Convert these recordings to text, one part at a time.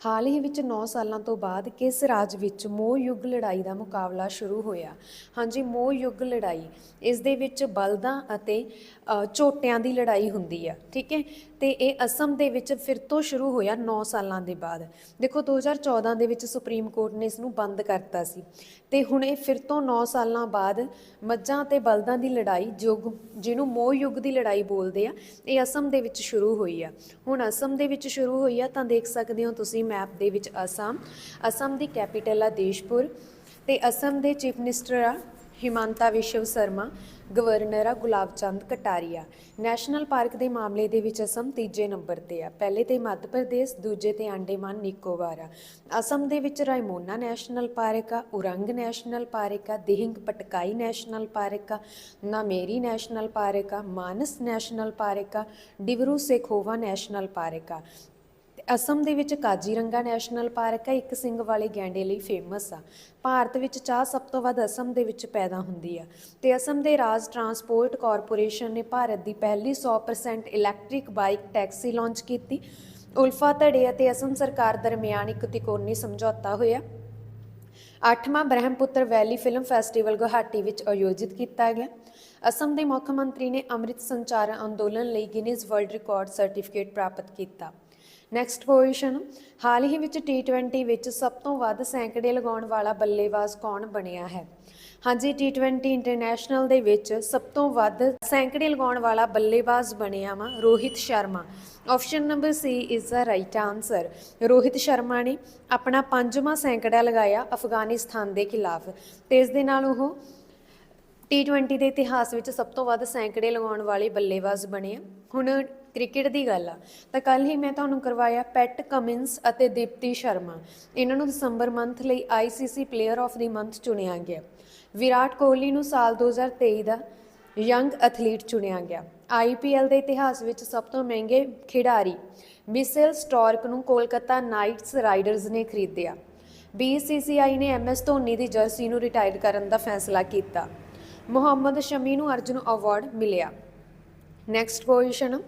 ਹਾਲ ਹੀ ਵਿੱਚ 9 ਸਾਲਾਂ ਤੋਂ ਬਾਅਦ ਕਿਸ ਰਾਜ ਵਿੱਚ ਮੋਹ ਯੁੱਗ ਲੜਾਈ ਦਾ ਮੁਕਾਬਲਾ ਸ਼ੁਰੂ ਹੋਇਆ? ਹਾਂਜੀ, ਮੋਹ ਯੁੱਗ ਲੜਾਈ। ਇਸ ਦੇ ਵਿੱਚ ਬਲਦਾਂ ਅਤੇ ਝੋਟਿਆਂ ਦੀ ਲੜਾਈ ਹੁੰਦੀ ਆ, ਠੀਕ ਹੈ? ਤੇ ਇਹ ਅਸਮ ਦੇ ਵਿੱਚ ਫਿਰ ਤੋਂ ਸ਼ੁਰੂ ਹੋਇਆ 9 ਸਾਲਾਂ ਦੇ ਬਾਅਦ। ਦੇਖੋ 2014 ਦੇ ਵਿੱਚ ਸੁਪਰੀਮ ਕੋਰਟ ਨੇ ਇਸ ਨੂੰ ਬੰਦ ਕਰਤਾ ਸੀ। ਤੇ ਹੁਣ ਇਹ ਫਿਰ ਤੋਂ 9 ਸਾਲਾਂ ਬਾਅਦ ਮੱਝਾਂ ਤੇ ਬਲਦਾਂ ਦੀ ਲੜਾਈ ਯੁੱਗ, ਜਿਹਨੂੰ ਮੋਹ ਯੁੱਗ ਦੀ ਲੜਾਈ ਬੋਲਦੇ ਆ, ਇਹ ਅਸਮ ਦੇ ਵਿੱਚ ਸ਼ੁਰੂ ਹੋਈ ਆ। ਹੁਣ ਅਸਮ ਦੇ ਵਿੱਚ ਸ਼ੁਰੂ ਹੋਈ ਆ ਤਾਂ ਦੇਖ ਸਕਦੇ ਹੋ ਤੁਸੀਂ ਮੈਪ ਦੇ ਵਿੱਚ ਅਸਮ। ਅਸਮ ਦੀ ਕੈਪੀਟਲ ਆ ਦੇਸ਼ਪੁਰ ਤੇ ਅਸਮ ਦੇ ਚੀਫ ਮਿਨਿਸਟਰ ਆ ਹਿਮਾਂਤਾ ਵਿਸ਼ਵ ਸ਼ਰਮਾ, ਗਵਰਨਰ ਆ ਗੁਲਾਬ ਚੰਦ ਕਟਾਰੀਆ। ਨੈਸ਼ਨਲ ਪਾਰਕ ਦੇ ਮਾਮਲੇ ਦੇ ਵਿੱਚ ਅਸਮ ਤੀਜੇ ਨੰਬਰ ਤੇ ਆ। ਪਹਿਲੇ ਤੇ ਮੱਧ ਪ੍ਰਦੇਸ਼, ਦੂਜੇ ਤੇ ਆਂਡੇਮਾਨ ਨਿਕੋਬਾਰ ਆ। ਅਸਮ ਦੇ ਵਿੱਚ ਰਾਇਮੋਨਾ ਨੈਸ਼ਨਲ ਪਾਰਕ ਆ, ਉਰੰਗ ਨੈਸ਼ਨਲ ਪਾਰਕ ਆ, ਦਿਹਿੰਗ ਪਟਕਾਈ ਨੈਸ਼ਨਲ ਪਾਰਕ ਆ, ਨਾਮੇਰੀ ਨੈਸ਼ਨਲ ਪਾਰਕ ਆ, ਮਾਨਸ ਨੈਸ਼ਨਲ ਪਾਰਕ ਆ ਡਿਬਰੂ ਸੇਖੋਵਾ ਨੈਸ਼ਨਲ ਪਾਰਕ ਆ। ਅਸਮ ਦੇ ਵਿੱਚ ਕਾਜੀਰੰਗਾ ਨੈਸ਼ਨਲ ਪਾਰਕ ਹੈ, ਇੱਕ ਸਿੰਘ ਵਾਲੇ ਗੈਂਡੇ ਲਈ ਫੇਮਸ ਆ। ਭਾਰਤ ਵਿੱਚ ਚਾਹ ਸਭ ਤੋਂ ਵੱਧ ਅਸਮ ਦੇ ਵਿੱਚ ਪੈਦਾ ਹੁੰਦੀ ਆ। ਤੇ ਅਸਮ ਦੇ ਰਾਜ ਟਰਾਂਸਪੋਰਟ ਕਾਰਪੋਰੇਸ਼ਨ ਨੇ ਭਾਰਤ ਦੀ ਪਹਿਲੀ 100% ਇਲੈਕਟ੍ਰਿਕ ਬਾਈਕ ਟੈਕਸੀ ਲਾਂਚ ਕੀਤੀ। ਉਲਫਾ ਧੜੇ ਅਤੇ ਅਸਮ ਸਰਕਾਰ ਦਰਮਿਆਨ ਇੱਕ ਤਿਕੋਣੀ ਸਮਝੌਤਾ ਹੋਇਆ। ਅੱਠਵਾਂ Brahmaputra valley film festival Guwahati ਵਿੱਚ ਆਯੋਜਿਤ ਕੀਤਾ ਗਿਆ। ਅਸਮ ਦੇ ਮੁੱਖ ਮੰਤਰੀ ਨੇ ਅੰਮ੍ਰਿਤ ਸੰਚਾਰ ਅੰਦੋਲਨ ਲਈ ਗਿਨੀਜ਼ ਵਰਲਡ ਰਿਕਾਰਡ ਸਰਟੀਫਿਕੇਟ ਪ੍ਰਾਪਤ ਕੀਤਾ। ਨੈਕਸਟ ਪੋਜੀਸ਼ਨ ਹਾਲ ਹੀ ਵਿੱਚ T20 ਵਿੱਚ ਸਭ ਤੋਂ ਵੱਧ ਸੈਂਕੜੇ ਲਗਾਉਣ ਵਾਲਾ ਬੱਲੇਬਾਜ਼ ਕੌਣ ਬਣਿਆ ਹੈ? ਹਾਂਜੀ T20 ਇੰਟਰਨੈਸ਼ਨਲ ਦੇ ਵਿੱਚ ਸਭ ਤੋਂ ਵੱਧ ਸੈਂਕੜੇ ਲਗਾਉਣ ਵਾਲਾ ਬੱਲੇਬਾਜ਼ ਬਣਿਆ ਵਾ Rohit Sharma. Option number C is the right answer Rohit Sharma ਨੇ ਆਪਣਾ ਪੰਜਵਾਂ ਸੈਂਕੜਾ ਲਗਾਇਆ ਅਫਗਾਨਿਸਤਾਨ ਦੇ ਖਿਲਾਫ ਤੇ ਇਸ ਦੇ ਨਾਲ ਉਹ T20 ਦੇ ਇਤਿਹਾਸ ਵਿੱਚ ਸਭ ਤੋਂ ਵੱਧ ਸੈਂਕੜੇ ਲਗਾਉਣ ਵਾਲੇ ਬੱਲੇਬਾਜ਼ ਬਣੇ ਆ। ਹੁਣ ਕ੍ਰਿਕਟ ਦੀ ਗੱਲ ਆ, ਤਾਂ ਕੱਲ ਹੀ ਮੈਂ ਤੁਹਾਨੂੰ ਕਰਵਾਇਆ ਪੈਟ ਕਮਿੰਸ ਅਤੇ ਦੀਪਤੀ ਸ਼ਰਮਾ ਇਹਨਾਂ ਨੂੰ ਦਸੰਬਰ ਮੰਥ ਲਈ ICC player of the month ਚੁਣਿਆ ਗਿਆ। ਵਿਰਾਟ ਕੋਹਲੀ ਨੂੰ ਸਾਲ 2023 ਦਾ ਯੰਗ ਐਥਲੀਟ ਚੁਣਿਆ ਗਿਆ। IPL ਦੇ ਇਤਿਹਾਸ ਵਿੱਚ ਸਭ ਤੋਂ ਮਹਿੰਗੇ ਖਿਡਾਰੀ ਮਿਸਲ ਸਟਾਰਕ ਨੂੰ ਕੋਲਕਾਤਾ ਨਾਈਟਸ ਰਾਈਡਰਜ਼ ਨੇ ਖਰੀਦਿਆ। BCCI ਨੇ MS ਧੋਨੀ ਦੀ ਜਰਸੀ ਨੂੰ ਰਿਟਾਇਰ ਕਰਨ ਦਾ ਫੈਸਲਾ ਕੀਤਾ। ਮੁਹੰਮਦ ਸ਼ਮੀ ਨੂੰ ਅਰਜੁਨ ਅਵਾਰਡ ਮਿਲਿਆ। ਨੈਕਸਟ ਪੋਜੀਸ਼ਨ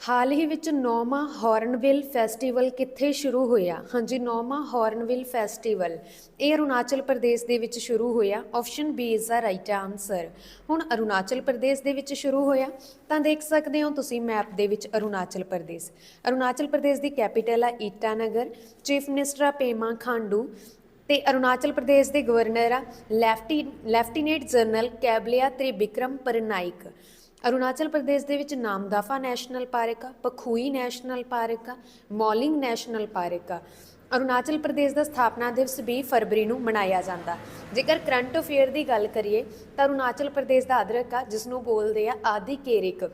ਹਾਲ ਹੀ ਵਿੱਚ ਨੌਵਾਂ ਹਾਰਨਵਿਲ ਫੈਸਟੀਵਲ ਕਿੱਥੇ ਸ਼ੁਰੂ ਹੋਇਆ? ਹਾਂਜੀ, ਨੌਵਾਂ ਹਾਰਨਵਿਲ ਫੈਸਟੀਵਲ ਇਹ ਅਰੁਣਾਚਲ ਪ੍ਰਦੇਸ਼ ਦੇ ਵਿੱਚ ਸ਼ੁਰੂ ਹੋਇਆ। Option B is the right answer ਹੁਣ ਅਰੁਣਾਚਲ ਪ੍ਰਦੇਸ਼ ਦੇ ਵਿੱਚ ਸ਼ੁਰੂ ਹੋਇਆ। ਤਾਂ ਦੇਖ ਸਕਦੇ ਹੋ ਤੁਸੀਂ ਮੈਪ ਦੇ ਵਿੱਚ ਅਰੁਣਾਚਲ ਪ੍ਰਦੇਸ਼। ਅਰੁਣਾਚਲ ਪ੍ਰਦੇਸ਼ ਦੀ ਕੈਪੀਟਲ ਆ ਈਟਾਨਗਰ। ਚੀਫ ਮਿਨਿਸਟਰ ਆ ਪੇਮਾ ਖਾਂਡੂ। ਤੇ ਅਰੁਣਾਚਲ ਪ੍ਰਦੇਸ਼ ਦੇ ਗਵਰਨਰ ਆ, lieutenant, lieutenant general Kaiwalya Trivikram Parnaik. Arunachal Pradesh ਦੇ ਵਿੱਚ ਨਾਮਦਾਫਾ ਨੈਸ਼ਨਲ ਪਾਰਕ ਆ, ਪਖੂਈ ਨੈਸ਼ਨਲ ਪਾਰਕ ਆ, ਮੌਲਿੰਗ ਨੈਸ਼ਨਲ ਪਾਰਕ ਆ। ਅਰੁਣਾਚਲ ਪ੍ਰਦੇਸ਼ ਦਾ ਸਥਾਪਨਾ ਦਿਵਸ 20 ਫਰਵਰੀ ਨੂੰ ਮਨਾਇਆ ਜਾਂਦਾ। ਜੇਕਰ ਕਰੰਟ ਅਫੇਅਰ ਦੀ ਗੱਲ ਕਰੀਏ, ਤਾਂ ਅਰੁਣਾਚਲ ਪ੍ਰਦੇਸ਼ ਦਾ ਅਦਰਕ ਆ ਜਿਸ ਨੂੰ ਬੋਲਦੇ ਆ ਆਦਿ ਕੇਰਿਕ।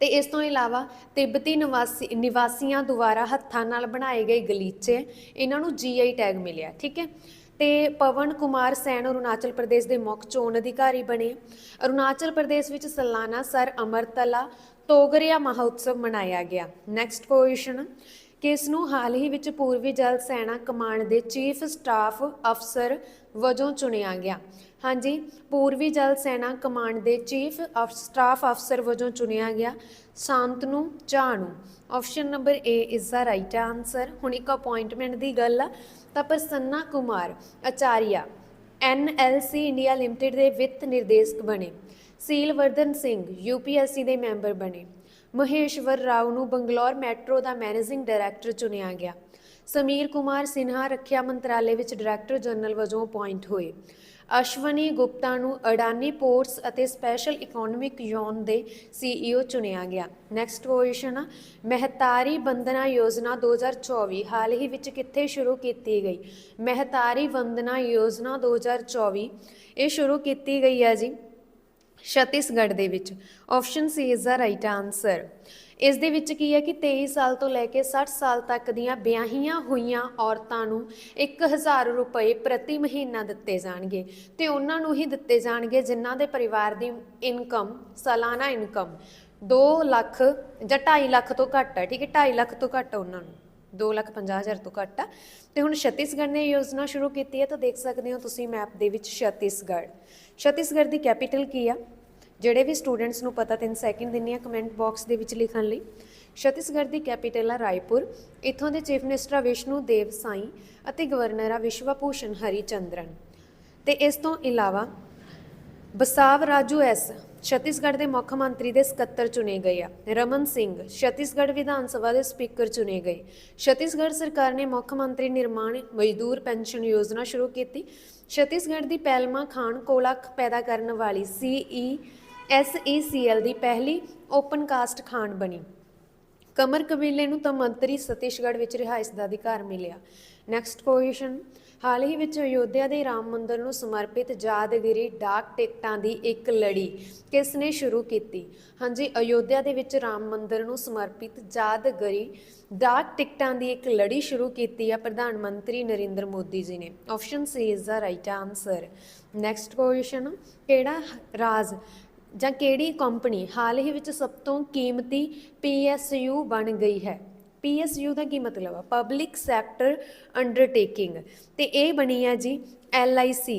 ਤੇ ਇਸ ਤੋਂ ਇਲਾਵਾ ਤਿੱਬਤੀ ਨਿਵਾਸੀ ਨਿਵਾਸੀਆਂ ਦੁਆਰਾ ਹੱਥਾਂ ਨਾਲ ਬਣਾਏ ਗਏ ਗਲੀਚੇ, ਇਹਨਾਂ ਨੂੰ ਜੀਆਈ ਟੈਗ ਮਿਲਿਆ, ਠੀਕ ਹੈ? ਤੇ ਪਵਨ ਕੁਮਾਰ ਸੈਨ ਅਰੁਣਾਚਲ ਪ੍ਰਦੇਸ਼ ਦੇ ਮੁੱਖ ਚੋਣ ਅਧਿਕਾਰੀ ਬਣੇ। ਅਰੁਣਾਚਲ ਪ੍ਰਦੇਸ਼ ਵਿੱਚ ਸਾਲਾਨਾ ਸਰ ਅਮਰਤਲਾ ਤੋਗਰਿਆ ਮਹੋਤਸਵ ਮਨਾਇਆ ਗਿਆ। ਨੈਕਸਟ ਪੋਜੀਸ਼ਨ ਕਿਸ ਨੂੰ ਹਾਲ ਹੀ ਵਿੱਚ ਪੂਰਬੀ ਜਲ ਸੈਨਾ ਕਮਾਂਡ ਦੇ ਚੀਫ ਸਟਾਫ ਅਫਸਰ ਵਜੋਂ ਚੁਣਿਆ ਗਿਆ। ਹਾਂਜੀ ਪੂਰਬੀ ਜਲ ਸੈਨਾ ਕਮਾਂਡ ਦੇ ਚੀਫ ਅਫ ਸਟਾਫ ਅਫਸਰ ਵਜੋਂ ਚੁਣਿਆ ਗਿਆ ਸ਼ਾਂਤਨੂ ਝਾ ਨੂੰ option number A is the right answer ਹੁਣ ਇੱਕ ਅਪਾਇੰਟਮੈਂਟ ਦੀ ਗੱਲ ਆ। ਤਾਂ Prasanna Kumar Acharya NLC India limited ਦੇ ਵਿੱਤ ਨਿਰਦੇਸ਼ਕ ਬਣੇ। ਸੀਲਵਰਧਨ ਸਿੰਘ UPSC ਦੇ ਮੈਂਬਰ ਬਣੇ। ਮਹੇਸ਼ਵਰ ਰਾਓ ਨੂੰ ਬੰਗਲੌਰ ਮੈਟਰੋ ਦਾ ਮੈਨੇਜਿੰਗ ਡਾਇਰੈਕਟਰ ਚੁਣਿਆ ਗਿਆ। ਸਮੀਰ ਕੁਮਾਰ ਸਿਨਹਾ ਰੱਖਿਆ ਮੰਤਰਾਲੇ ਵਿੱਚ ਡਾਇਰੈਕਟਰ ਜਨਰਲ ਵਜੋਂ ਅਪਾਇੰਟ ਹੋਏ। ਅਸ਼ਵਨੀ ਗੁਪਤਾ ਨੂੰ ਅਡਾਨੀ ਪੋਰਟਸ ਅਤੇ ਸਪੈਸ਼ਲ ਇਕਨੋਮਿਕ ਜ਼ੋਨ ਦੇ ਸੀਈਓ ਚੁਣਿਆ ਗਿਆ। ਨੈਕਸਟ ਕੁਐਸਚਨ ਆ ਮਹਿਤਾਰੀ ਬੰਦਨਾ ਯੋਜਨਾ 2024 ਹਾਲ ਹੀ ਵਿੱਚ ਕਿੱਥੇ ਸ਼ੁਰੂ ਕੀਤੀ ਗਈ? ਮਹਿਤਾਰੀ ਬੰਦਨਾ ਯੋਜਨਾ 2024 ਇਹ ਸ਼ੁਰੂ ਕੀਤੀ ਗਈ ਹੈ ਜੀ ਛੱਤੀਸਗੜ੍ਹ ਦੇ ਵਿੱਚ। Option C is the right answer ਇਸ ਦੇ ਵਿੱਚ ਕੀ ਹੈ ਕਿ 23 ਸਾਲ ਤੋਂ ਲੈ ਕੇ 60 ਸਾਲ ਤੱਕ ਦੀਆਂ ਵਿਆਹੀਆਂ ਹੋਈਆਂ ਔਰਤਾਂ ਨੂੰ 1000 ਰੁਪਏ ਪ੍ਰਤੀ ਮਹੀਨਾ ਦਿੱਤੇ ਜਾਣਗੇ ਤੇ ਉਹਨਾਂ ਨੂੰ ਹੀ ਦਿੱਤੇ ਜਾਣਗੇ ਜਿਨ੍ਹਾਂ ਦੇ ਪਰਿਵਾਰ ਦੀ ਇਨਕਮ, ਸਾਲਾਨਾ ਇਨਕਮ 2 ਲੱਖ ਜਾਂ 2.5 ਲੱਖ ਤੋਂ ਘੱਟ ਹੈ। ਠੀਕ ਹੈ 2.5 ਲੱਖ ਤੋਂ ਘੱਟ ਉਹਨਾਂ ਨੂੰ। 2 ਲੱਖ 50 ਹਜ਼ਾਰ ਤੋਂ ਘੱਟ ਆ। ਤੇ ਹੁਣ ਛੱਤੀਸਗੜ੍ਹ ਨੇ ਇਹ ਯੋਜਨਾ ਸ਼ੁਰੂ ਕੀਤੀ ਹੈ, ਤਾਂ ਦੇਖ ਸਕਦੇ ਹੋ ਤੁਸੀਂ ਮੈਪ ਦੇ ਵਿੱਚ ਛੱਤੀਸਗੜ੍ਹ। ਛੱਤੀਸਗੜ੍ਹ ਦੀ ਕੈਪੀਟਲ ਕੀ ਆ? ਜਿਹੜੇ ਵੀ ਸਟੂਡੈਂਟਸ ਨੂੰ ਪਤਾ 3 ਸੈਕਿੰਡ ਦਿੰਨੀ ਆ ਕਮੈਂਟ ਬਾਕਸ ਦੇ ਵਿੱਚ ਲਿਖਣ ਲਈ। ਛੱਤੀਸਗੜ੍ਹ ਦੀ ਕੈਪੀਟਲ ਆ ਰਾਏਪੁਰ। ਇੱਥੋਂ ਦੇ ਚੀਫ ਮਿਨਿਸਟਰ ਆ ਵਿਸ਼ਨੂੰ ਦੇਵ ਸਾਈ ਅਤੇ ਗਵਰਨਰ ਆ ਵਿਸ਼ਵਾ ਹਰੀਚੰਦਰਨ। ਹਰੀ ਤੇ ਇਸ ਤੋਂ ਇਲਾਵਾ ਬਸਾਵ ਰਾਜੂ ਐਸ ਛੱਤੀਸਗੜ੍ਹ ਦੇ ਮੁੱਖ ਮੰਤਰੀ ਦੇ ਸਕੱਤਰ ਚੁਣੇ ਗਏ ਆ। ਰਮਨ ਸਿੰਘ ਛੱਤੀਸਗੜ੍ਹ ਵਿਧਾਨ ਸਭਾ ਦੇ ਸਪੀਕਰ ਚੁਣੇ ਗਏ। ਛੱਤੀਸਗੜ੍ਹ ਸਰਕਾਰ ਨੇ ਮੁੱਖ ਮੰਤਰੀ ਨਿਰਮਾਣ, ਮਜ਼ਦੂਰ ਪੈਨਸ਼ਨ ਯੋਜਨਾ ਸ਼ੁਰੂ ਕੀਤੀ। ਛੱਤੀਸਗੜ੍ਹ ਦੀ ਪੈਲਮਾ ਖਾਨ ਕੋਲਾ ਪੈਦਾ ਕਰਨ ਵਾਲੀ ਸੀਈ ਐਸਈਸੀਐਲ ਦੀ ਪਹਿਲੀ ਓਪਨ ਕਾਸਟ ਖਾਨ ਬਣੀ। ਕਮਰ ਕਬੀਲੇ ਨੂੰ ਤਾਂ ਮੰਤਰੀ ਛੱਤੀਸਗੜ੍ਹ ਵਿੱਚ ਰਿਹਾਇਸ਼ ਦਾ ਅਧਿਕਾਰ ਮਿਲਿਆ। ਨੈਕਸਟ ਕੁਐਸਚਨ ਹਾਲ ਹੀ ਵਿੱਚ ਅਯੋਧਿਆ ਦੇ ਰਾਮ ਮੰਦਰ ਨੂੰ ਸਮਰਪਿਤ ਯਾਦਗਿਰੀ ਡਾਕ ਟਿਕਟਾਂ ਦੀ ਇੱਕ ਲੜੀ ਕਿਸ ਨੇ ਸ਼ੁਰੂ ਕੀਤੀ? ਹਾਂਜੀ, ਅਯੋਧਿਆ ਦੇ ਵਿੱਚ ਰਾਮ ਮੰਦਰ ਨੂੰ ਸਮਰਪਿਤ ਯਾਦਗਿਰੀ ਡਾਕ ਟਿਕਟਾਂ ਦੀ ਇੱਕ ਲੜੀ ਸ਼ੁਰੂ ਕੀਤੀ ਹੈ ਪ੍ਰਧਾਨ ਮੰਤਰੀ ਨਰਿੰਦਰ ਮੋਦੀ ਜੀ ਨੇ। Option C is the right answer next question ਕਿਹੜਾ ਰਾਜ ਜਾਂ ਕਿਹੜੀ ਕੰਪਨੀ ਹਾਲ ਹੀ ਵਿੱਚ ਸਭ ਤੋਂ ਕੀਮਤੀ PSU ਬਣ ਗਈ ਹੈ? PSU ਦਾ ਕੀ ਮਤਲਬ ਆ? ਪਬਲਿਕ ਸੈਕਟਰ ਅੰਡਰਟੇਕਿੰਗ ਤੇ ਇਹ ਬਣੀ ਆ ਜੀ LIC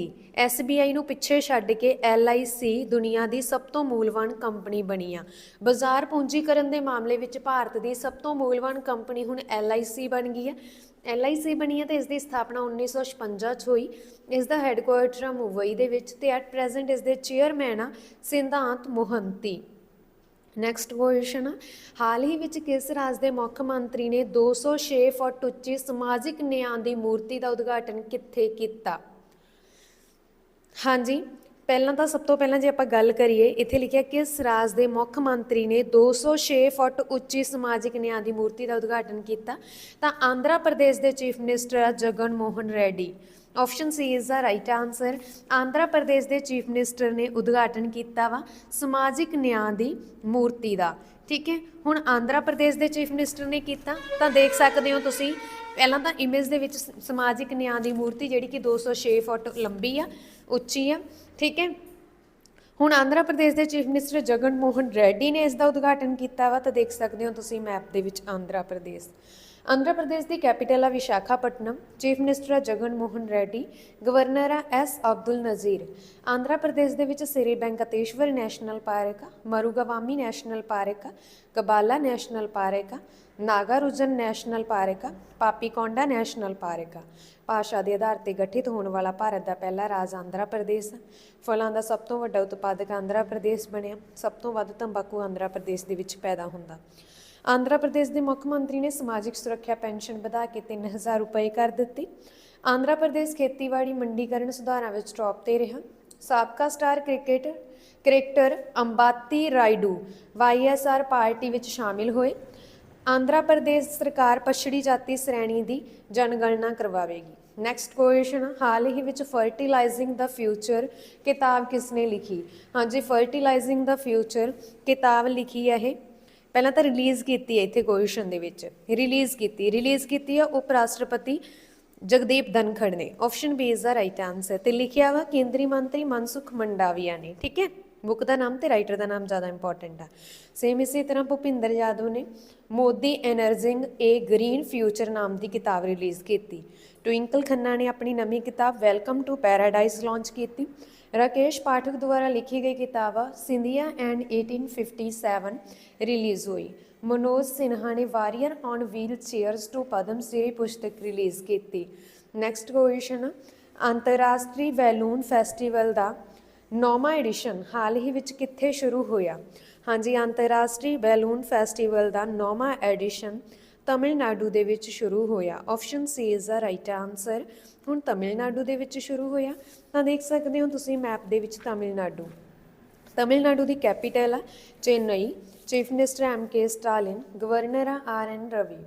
SBI ਨੂੰ ਪਿੱਛੇ ਛੱਡ ਕੇ LIC ਦੁਨੀਆ ਦੀ ਸਭ ਤੋਂ ਮੂਲਵਾਨ ਕੰਪਨੀ ਬਣੀ ਆ। ਬਾਜ਼ਾਰ ਪੂੰਜੀਕਰਨ ਦੇ ਮਾਮਲੇ ਵਿੱਚ ਭਾਰਤ ਦੀ ਸਭ ਤੋਂ ਮੂਲਵਾਨ ਕੰਪਨੀ ਹੁਣ LIC ਬਣ ਗਈ ਹੈ LIC ਬਣੀ ਹੈ ਤੇ ਇਸ ਦੀ ਸਥਾਪਨਾ 1956 ਚ ਹੋਈ। ਇਸ ਦਾ ਹੈੱਡਕੁਆਰਟਰ ਆ ਮੁੰਬਈ ਦੇ ਵਿੱਚ ਤੇ ਐਟ ਪ੍ਰੈਜ਼ੈਂਟ ਇਸ ਦੇ ਚੇਅਰਮੈਨ ਆ ਸਿੰਧਾਂਤ ਮੋਹੰਤੀ। ਨੈਕਸਟ ਕੁਐਸਚਨ ਹਾਲ ਹੀ ਵਿੱਚ ਕਿਸ ਰਾਜ ਦੇ ਮੁੱਖ ਮੰਤਰੀ ਨੇ 206 ਫੁੱਟ ਉੱਚੀ ਸਮਾਜਿਕ ਨਿਆਂ ਦੀ ਮੂਰਤੀ ਦਾ ਉਦਘਾਟਨ ਕਿੱਥੇ ਕੀਤਾ? ਹਾਂਜੀ, ਪਹਿਲਾਂ ਤਾਂ ਸਭ ਤੋਂ ਪਹਿਲਾਂ ਜੇ ਆਪਾਂ ਗੱਲ ਕਰੀਏ, ਇੱਥੇ ਲਿਖਿਆ ਕਿਸ ਰਾਜ ਦੇ ਮੁੱਖ ਮੰਤਰੀ ਨੇ 206 ਫੁੱਟ ਉੱਚੀ ਸਮਾਜਿਕ ਨਿਆਂ ਦੀ ਮੂਰਤੀ ਦਾ ਉਦਘਾਟਨ ਕੀਤਾ? ਤਾਂ ਆਂਧਰਾ ਪ੍ਰਦੇਸ਼ ਦੇ chief minister Jagan Mohan Reddy. Option C is the right answer Andhra Pradesh ਦੇ ਚੀਫ ਮਿਨਿਸਟਰ ਨੇ ਉਦਘਾਟਨ ਕੀਤਾ ਵਾ ਸਮਾਜਿਕ ਨਿਆਂ ਦੀ ਮੂਰਤੀ ਦਾ। ਠੀਕ ਹੈ? ਹੁਣ ਆਂਧਰਾ ਪ੍ਰਦੇਸ਼ ਦੇ ਚੀਫ ਮਿਨਿਸਟਰ ਨੇ ਕੀਤਾ, ਤਾਂ ਦੇਖ ਸਕਦੇ ਹੋ ਤੁਸੀਂ, ਪਹਿਲਾਂ ਤਾਂ ਇਮੇਜ ਦੇ ਵਿੱਚ ਸਮਾਜਿਕ ਨਿਆਂ ਦੀ ਮੂਰਤੀ ਜਿਹੜੀ ਕਿ 206 ਫੁੱਟ ਲੰਬੀ ਆ, ਉੱਚੀ ਆ। ਠੀਕ ਹੈ? ਹੁਣ ਆਂਧਰਾ ਪ੍ਰਦੇਸ਼ ਦੇ ਚੀਫ ਮਿਨਿਸਟਰ ਜਗਨ ਮੋਹਨ ਰੈਡੀ ਨੇ ਇਸ ਦਾ ਉਦਘਾਟਨ ਕੀਤਾ ਵਾ, ਤਾਂ ਦੇਖ ਸਕਦੇ ਹੋ ਤੁਸੀਂ ਮੈਪ ਦੇ ਵਿੱਚ ਆਂਧਰਾ ਪ੍ਰਦੇਸ਼ ਆਂਧਰਾ ਪ੍ਰਦੇਸ਼ ਦੀ ਕੈਪੀਟਲ ਆ ਵਿਸ਼ਾਖਾਪਟਨਮ, ਚੀਫ ਮਿਨਿਸਟਰ ਆ ਜਗਨ ਮੋਹਨ ਰੈਡੀ, ਗਵਰਨਰ ਆ ਐਸ ਅਬਦੁਲ ਨਜ਼ੀਰ। ਆਂਧਰਾ ਪ੍ਰਦੇਸ਼ ਦੇ ਵਿੱਚ ਸ੍ਰੀ ਬੈਂਕਤੇਸ਼ਵਰ ਨੈਸ਼ਨਲ ਪਾਰਕ ਆ, ਮਰੂਗਾਵਾਮੀ ਨੈਸ਼ਨਲ ਪਾਰਕ ਕਬਾਲਾ ਨੈਸ਼ਨਲ ਪਾਰਕ ਆ, ਨਾਗਾਰੁਜਨ ਨੈਸ਼ਨਲ ਪਾਰਕ ਆ, ਪਾਪੀਕੌਂਡਾ ਨੈਸ਼ਨਲ ਪਾਰਕ ਆ। ਭਾਸ਼ਾ ਦੇ ਆਧਾਰ ਤੇ ਗਠਿਤ ਹੋਣ ਵਾਲਾ ਭਾਰਤ ਦਾ ਪਹਿਲਾ ਰਾਜ ਆਂਧਰਾ ਪ੍ਰਦੇਸ਼ ਆ। ਫਲਾਂ ਦਾ ਸਭ ਤੋਂ ਵੱਡਾ ਉਤਪਾਦਕ ਆਂਧਰਾ ਪ੍ਰਦੇਸ਼ ਬਣਿਆ। ਸਭ ਤੋਂ ਵੱਧ ਤੰਬਾਕੂ ਆਂਧਰਾ ਪ੍ਰਦੇਸ਼ ਦੇ ਵਿੱਚ ਪੈਦਾ ਹੁੰਦਾ। ਆਂਧਰਾ ਪ੍ਰਦੇਸ਼ ਦੇ ਮੁੱਖ ਮੰਤਰੀ ਨੇ ਸਮਾਜਿਕ ਸੁਰੱਖਿਆ ਪੈਨਸ਼ਨ ਵਧਾ ਕੇ 3000 ਰੁਪਏ ਕਰ ਦਿੱਤੀ। ਆਂਧਰਾ ਪ੍ਰਦੇਸ਼ ਖੇਤੀਬਾੜੀ ਮੰਡੀਕਰਨ ਸੁਧਾਰਾਂ ਵਿੱਚ ਟੌਪ ਤੇ ਰਿਹਾ। ਸਾਬਕਾ star cricketer cricketer Ambati Rayudu YSR party ਵਿੱਚ ਸ਼ਾਮਿਲ ਹੋਏ। ਆਂਧਰਾ ਪ੍ਰਦੇਸ਼ ਸਰਕਾਰ ਪਛੜੀ ਜਾਤੀ ਸ਼੍ਰੇਣੀ ਦੀ ਜਨਗਣਨਾ ਕਰਵਾਵੇਗੀ। ਨੈਕਸਟ ਕੁਐਸਚਨ ਹਾਲ ਹੀ ਵਿੱਚ ਫਰਟੀਲਾਈਜ਼ਿੰਗ ਦਾ ਫਿਊਚਰ ਕਿਤਾਬ ਕਿਸ ਨੇ ਲਿਖੀ? ਹਾਂਜੀ ਫਰਟੀਲਾਈਜ਼ਿੰਗ ਦਾ ਫਿਊਚਰ ਕਿਤਾਬ ਲਿਖੀ ਹੈ ਇਹ। ਪਹਿਲਾਂ ਤਾਂ ਰਿਲੀਜ਼ ਕੀਤੀ ਹੈ ਇੱਥੇ ਕੋਇਸ਼ਨ ਦੇ ਵਿੱਚ। ਰਿਲੀਜ਼ ਕੀਤੀ ਰਿਲੀਜ਼ ਕੀਤੀ ਹੈ ਉਪ ਰਾਸ਼ਟਰਪਤੀ ਜਗਦੀਪ ਧਨਖੜ ਨੇ। Option B is the right answer ਤੇ ਲਿਖਿਆ ਵਾ, ਕੇਂਦਰੀ ਮੰਤਰੀ ਮਨਸੁਖ ਮੰਡਾਵੀਆ ਨੇ, ਠੀਕ ਹੈ? ਬੁੱਕ ਦਾ ਨਾਮ ਤੇ ਰਾਈਟਰ ਦਾ ਨਾਮ ਜ਼ਿਆਦਾ ਇੰਪੋਰਟੈਂਟ ਆ। ਸੇਮ ਇਸੇ ਤਰ੍ਹਾਂ ਭੁਪਿੰਦਰ ਯਾਦਵ ਨੇ Modi energising a green future ਨਾਮ ਦੀ ਕਿਤਾਬ ਰਿਲੀਜ਼ ਕੀਤੀ। ਟਵਿੰਕਲ ਖੰਨਾ ਨੇ ਆਪਣੀ ਨਵੀਂ ਕਿਤਾਬ ਵੈਲਕਮ ਟੂ ਪੈਰਾਡਾਈਜ਼ ਲਾਂਚ ਕੀਤੀ। ਰਾਕੇਸ਼ ਪਾਠਕ ਦੁਆਰਾ ਲਿਖੀ ਗਈ ਕਿਤਾਬ ਆ ਸਿੰਧੀਆ ਐਂਡ 1857 ਰਿਲੀਜ਼ ਹੋਈ। ਮਨੋਜ ਸਿਨਹਾ ਨੇ warrior on wheelchairs to Padma Shri ਪੁਸਤਕ ਰਿਲੀਜ਼ ਕੀਤੀ। ਨੈਕਸਟ ਕੁਐਸਚਨ ਅੰਤਰਰਾਸ਼ਟਰੀ ਵੈਲੂਨ ਫੈਸਟੀਵਲ ਦਾ ਨੌਵਾਂ ਐਡੀਸ਼ਨ ਹਾਲ ਹੀ ਵਿੱਚ ਕਿੱਥੇ ਸ਼ੁਰੂ ਹੋਇਆ? ਹਾਂਜੀ, ਅੰਤਰਰਾਸ਼ਟਰੀ ਬੈਲੂਨ ਫੈਸਟੀਵਲ ਦਾ ਨੌਵਾਂ ਐਡੀਸ਼ਨ ਤਮਿਲਨਾਡੂ ਦੇ ਵਿੱਚ ਸ਼ੁਰੂ ਹੋਇਆ। Option C is the right answer. ਹੁਣ ਤਮਿਲਨਾਡੂ ਦੇ ਵਿੱਚ ਸ਼ੁਰੂ ਹੋਇਆ। ਤਾਂ ਦੇਖ ਸਕਦੇ ਹੋ ਤੁਸੀਂ ਮੈਪ ਦੇ ਵਿੱਚ ਤਮਿਲਨਾਡੂ। ਤਮਿਲਨਾਡੂ ਦੀ ਕੈਪੀਟਲ ਆ Chennai, chief minister M K Stalin, governor ਆ ਆਰ ਐਨ ਰਵੀ।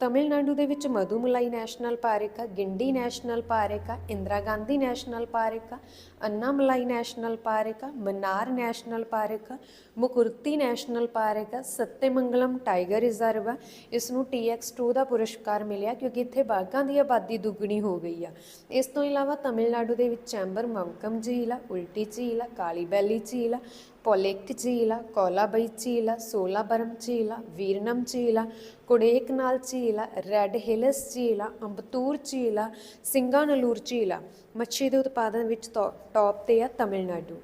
ਤਮਿਲਨਾਡੂ ਦੇ ਵਿੱਚ ਮਧੂਮਲਾਈ ਨੈਸ਼ਨਲ ਪਾਰਕ ਆ, ਗਿੰਡੀ ਨੈਸ਼ਨਲ ਪਾਰਕ ਆ, ਇੰਦਰਾ ਗਾਂਧੀ ਨੈਸ਼ਨਲ ਪਾਰਕ ਆ, ਅੰਨਾਮਲਾਈ ਨੈਸ਼ਨਲ ਪਾਰਕ ਆ, ਮਨਾਰ ਨੈਸ਼ਨਲ ਪਾਰਕ ਆ, ਮੁਕੁਰਤੀ ਨੈਸ਼ਨਲ ਪਾਰਕ ਆ, ਸੱਤੇਮੰਗਲਮ ਟਾਈਗਰ ਰਿਜ਼ਰਵ ਆ। ਇਸ ਨੂੰ TX2 ਦਾ ਪੁਰਸਕਾਰ ਮਿਲਿਆ ਕਿਉਂਕਿ ਇੱਥੇ ਬਾਘਾਂ ਦੀ ਆਬਾਦੀ ਦੁੱਗਣੀ ਹੋ ਗਈ ਆ। ਇਸ ਤੋਂ ਇਲਾਵਾ ਤਮਿਲਨਾਡੂ ਦੇ ਵਿੱਚ ਚੈਂਬਰ ਮਮਕਮ ਝੀਲ ਆ, ਉਲਟੀ ਝੀਲ ਆ, ਕਾਲੀ ਬੈਲੀ ਝੀਲ ਆ ਪੋਲੇਕ ਝੀਲ ਆ ਕੋਲਾਬਈ ਝੀਲ ਆ ਸੋਲਾਬਰਮ ਝੀਲ ਆ ਵੀਰਨਮ ਝੀਲ ਆ ਕੁੜੇਕਨਾਲ ਝੀਲ ਰੈੱਡ ਹਿਲਸ ਝੀਲ ਅੰਬਤੂਰ ਝੀਲ ਆ ਸਿੰਗਾਨਲੂਰ ਝੀਲ ਮੱਛੀ ਦੇ ਉਤਪਾਦਨ ਵਿੱਚ ਟੌ- ਟੌਪ ਤੇ ਆ ਤਮਿਲਨਾਡੂ।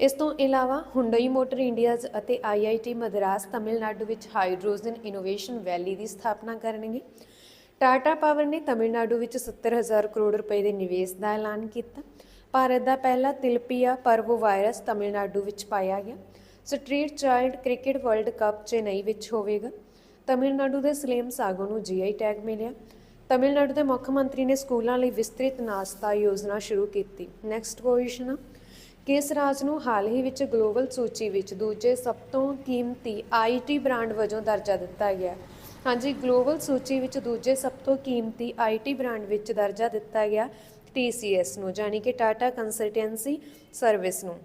ਇਸ ਤੋਂ ਇਲਾਵਾ ਹੁੰਡਈ ਮੋਟਰ ਇੰਡੀਆਜ਼ ਅਤੇ ਆਈਆਈਟੀ ਮਦਰਾਸ ਤਮਿਲਨਾਡੂ ਵਿੱਚ ਹਾਈਡਰੋਜਨ ਇਨੋਵੇਸ਼ਨ ਵੈਲੀ ਦੀ ਸਥਾਪਨਾ ਕਰਨਗੇ। ਟਾਟਾ ਪਾਵਰ ਨੇ ਤਮਿਲਨਾਡੂ ਵਿੱਚ 70000 ਕਰੋੜ ਰੁਪਏ ਦੇ ਨਿਵੇਸ਼ ਦਾ ਐਲਾਨ ਕੀਤਾ। ਭਾਰਤ ਦਾ ਪਹਿਲਾ ਤਿਲਪੀਆ ਪਰਵੋ ਵਾਇਰਸ ਤਮਿਲਨਾਡੂ ਵਿੱਚ ਪਾਇਆ ਗਿਆ। Street child cricket world cup Chennai ਵਿੱਚ ਹੋਵੇਗਾ। ਤਮਿਲਨਾਡੂ ਦੇ ਸਲੇਮ ਸਾਗੋ ਨੂੰ ਜੀਆਈ ਟੈਗ ਮਿਲਿਆ। ਤਮਿਲਨਾਡੂ ਦੇ ਮੁੱਖ ਮੰਤਰੀ ਨੇ ਸਕੂਲਾਂ ਲਈ ਵਿਸਤ੍ਰਿਤ ਨਾਸ਼ਤਾ ਯੋਜਨਾ ਸ਼ੁਰੂ ਕੀਤੀ। ਨੈਕਸਟ ਕੁਐਸਚਨ ਕਿਸ ਰਾਜ ਨੂੰ ਹਾਲ ਹੀ ਵਿੱਚ ਗਲੋਬਲ ਸੂਚੀ ਵਿੱਚ ਦੂਜੇ ਸਭ ਤੋਂ ਕੀਮਤੀ ਆਈਟੀ ਬ੍ਰਾਂਡ ਵਜੋਂ ਦਰਜਾ ਦਿੱਤਾ ਗਿਆ? ਹਾਂਜੀ, ਗਲੋਬਲ ਸੂਚੀ ਵਿੱਚ ਦੂਜੇ ਸਭ ਤੋਂ ਕੀਮਤੀ ਆਈਟੀ ਬ੍ਰਾਂਡ ਵਿੱਚ ਦਰਜਾ ਦਿੱਤਾ ਗਿਆ। TCS ਨੂੰ ਯਾਨੀ ਕਿ ਟਾਟਾ ਕੰਸਲਟੈਂਸੀ ਸਰਵਿਸ ਨੂੰ।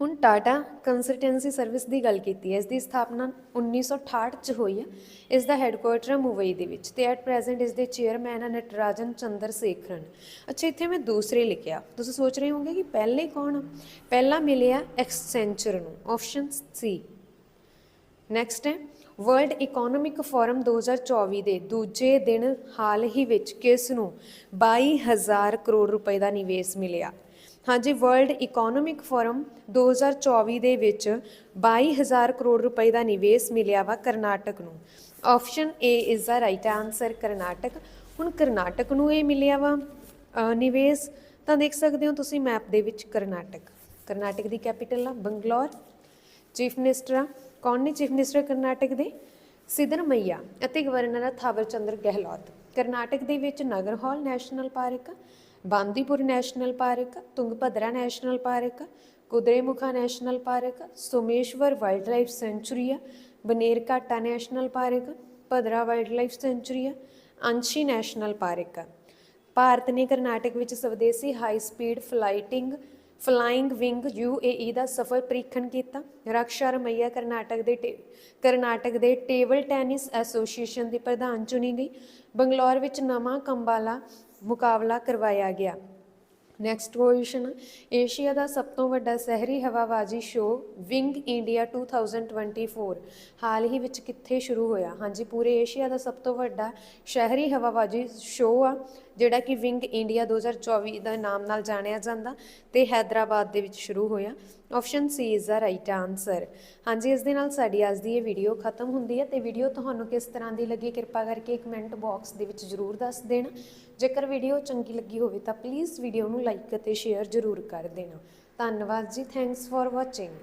ਹੁਣ ਟਾਟਾ ਕੰਸਲਟੈਂਸੀ ਸਰਵਿਸ ਦੀ ਗੱਲ ਕੀਤੀ ਹੈ ਇਸ ਦੀ ਸਥਾਪਨਾ 1968 ਚ ਹੋਈ ਹੈ। ਇਸ ਦਾ ਹੈੱਡਕੁਆਰਟਰ ਹੈ ਮੁੰਬਈ ਦੇ ਵਿੱਚ ਤੇ ਐਟ ਪ੍ਰੈਜ਼ੈਂਟ ਇਸ ਦੇ ਚੇਅਰਮੈਨ ਹੈ ਨਟਰਾਜਨ ਚੰਦਰ ਸੇਖਰਨ। ਅੱਛਾ, ਇੱਥੇ ਮੈਂ ਦੂਸਰੇ ਲਿਖਿਆ। ਤੁਸੀਂ ਸੋਚ ਰਹੇ ਹੋਗੇ ਕਿ ਪਹਿਲੇ ਕੌਣ ਆ? ਪਹਿਲਾ ਮਿਲਿਆ ਐਕਸੈਂਚਰ ਨੂੰ ਆਪਸ਼ਨ ਸੀ ਨੈਕਸਟ ਹੈ ਵਰਲਡ ਇਕਨੋਮਿਕ ਫੋਰਮ 2024 ਦੇ ਦੂਜੇ ਦਿਨ ਹਾਲ ਹੀ ਵਿੱਚ ਕਿਸ ਨੂੰ 22000 ਕਰੋੜ ਰੁਪਏ ਦਾ ਨਿਵੇਸ਼ ਮਿਲਿਆ? ਹਾਂਜੀ, ਵਰਲਡ ਇਕਨੋਮਿਕ ਫੋਰਮ 2024 ਦੇ ਵਿੱਚ 22000 ਕਰੋੜ ਰੁਪਏ ਦਾ ਨਿਵੇਸ਼ ਮਿਲਿਆ ਵਾ ਕਰਨਾਟਕ ਨੂੰ। Option A is the right answer Karnataka. ਹੁਣ ਕਰਨਾਟਕ ਨੂੰ ਇਹ ਮਿਲਿਆ ਵਾ ਨਿਵੇਸ਼। ਤਾਂ ਦੇਖ ਸਕਦੇ ਹੋ ਤੁਸੀਂ ਮੈਪ ਦੇ ਵਿੱਚ ਕਰਨਾਟਕ। ਕਰਨਾਟਕ ਦੀ ਕੈਪੀਟਲ ਆ, ਬੰਗਲੌਰ। ਚੀਫ ਮਿਨਿਸਟਰ ਆ। ਕੌਣ ਨੇ ਚੀਫ ਮਿਨਿਸਟਰ ਕਰਨਾਟਕ ਦੇ? ਸਿद्धਰਮਈਆ ਅਤੇ ਗਵਰਨਰ ਥਾਵਰ ਚੰਦਰ ਗਹਿਲੋਤ। ਕਰਨਾਟਕ ਦੇ ਵਿੱਚ Nagarhole national park, Bandipur national park ਆ Tungabhadra national park, Kudremukh national park, Someshwara wildlife sanctuary ਆ ਬਨੇਰਘਾਟਾ ਨੈਸ਼ਨਲ ਪਾਰਕ ਆ ਭਦਰਾ ਵਾਈਲਡ ਲਾਈਫ ਸੈਂਚੁਰੀ ਆ ਅੰਸ਼ੀ ਨੈਸ਼ਨਲ ਪਾਰਕ। ਭਾਰਤ ਨੇ ਕਰਨਾਟਕ ਵਿੱਚ ਸਵਦੇਸੀ high speed flighting flying wing UAE ਦਾ ਸਫਲ ਪ੍ਰੀਖਣ ਕੀਤਾ। ਰਕਸ਼ਾ ਰਮਈਆ ਕਰਨਾਟਕ ਦੇ ਟੇ- ਕਰਨਾਟਕ ਦੇ ਟੇਬਲ ਟੈਨਿਸ ਐਸੋਸੀਏਸ਼ਨ ਦੀ ਪ੍ਰਧਾਨ ਚੁਣੀ ਗਈ। ਬੰਗਲੌਰ ਵਿੱਚ ਨਵਾਂ ਕੰਬਾਲਾ ਮੁਕਾਬਲਾ ਕਰਵਾਇਆ ਗਿਆ। ਨੈਕਸਟ ਕੁਐਸਚਨ ਏਸ਼ੀਆ ਦਾ ਸਭ ਤੋਂ ਵੱਡਾ ਸ਼ਹਿਰੀ ਹਵਾਬਾਜ਼ੀ ਸ਼ੋਅ ਵਿੰਗ ਇੰਡੀਆ 2024 ਹਾਲ ਹੀ ਵਿੱਚ ਕਿੱਥੇ ਸ਼ੁਰੂ ਹੋਇਆ? ਹਾਂਜੀ, ਪੂਰੇ ਏਸ਼ੀਆ ਦਾ ਸਭ ਤੋਂ ਵੱਡਾ ਸ਼ਹਿਰੀ ਹਵਾਬਾਜ਼ੀ ਸ਼ੋਅ ਆ, ਜਿਹੜਾ ਕਿ ਵਿੰਗ ਇੰਡੀਆ 2024 ਦਾ ਨਾਮ ਨਾਲ ਜਾਣਿਆ ਜਾਂਦਾ ਤੇ ਹੈਦਰਾਬਾਦ ਦੇ ਵਿੱਚ ਸ਼ੁਰੂ ਹੋਇਆ। Option C is the right answer ਹਾਂਜੀ, ਇਸ ਦੇ ਨਾਲ ਸਾਡੀ ਅੱਜ ਦੀ ਇਹ ਵੀਡੀਓ ਖਤਮ ਹੁੰਦੀ ਹੈ ਤੇ ਵੀਡੀਓ ਤੁਹਾਨੂੰ ਕਿਸ ਤਰ੍ਹਾਂ ਦੀ ਲੱਗੀ, ਕਿਰਪਾ ਕਰਕੇ ਕਮੈਂਟ ਬਾਕਸ ਦੇ ਵਿੱਚ ਜਰੂਰ ਦੱਸ ਦੇਣਾ। ਜੇਕਰ ਵੀਡੀਓ ਚੰਗੀ ਲੱਗੀ ਹੋਵੇ ਤਾਂ ਪਲੀਜ਼ ਵੀਡੀਓ ਨੂੰ ਲਾਈਕ ਅਤੇ ਸ਼ੇਅਰ ਜਰੂਰ ਕਰ ਦੇਣਾ। ਧੰਨਵਾਦ ਜੀ ਥੈਂਕਸ ਫॉर ਵਾਚਿੰਗ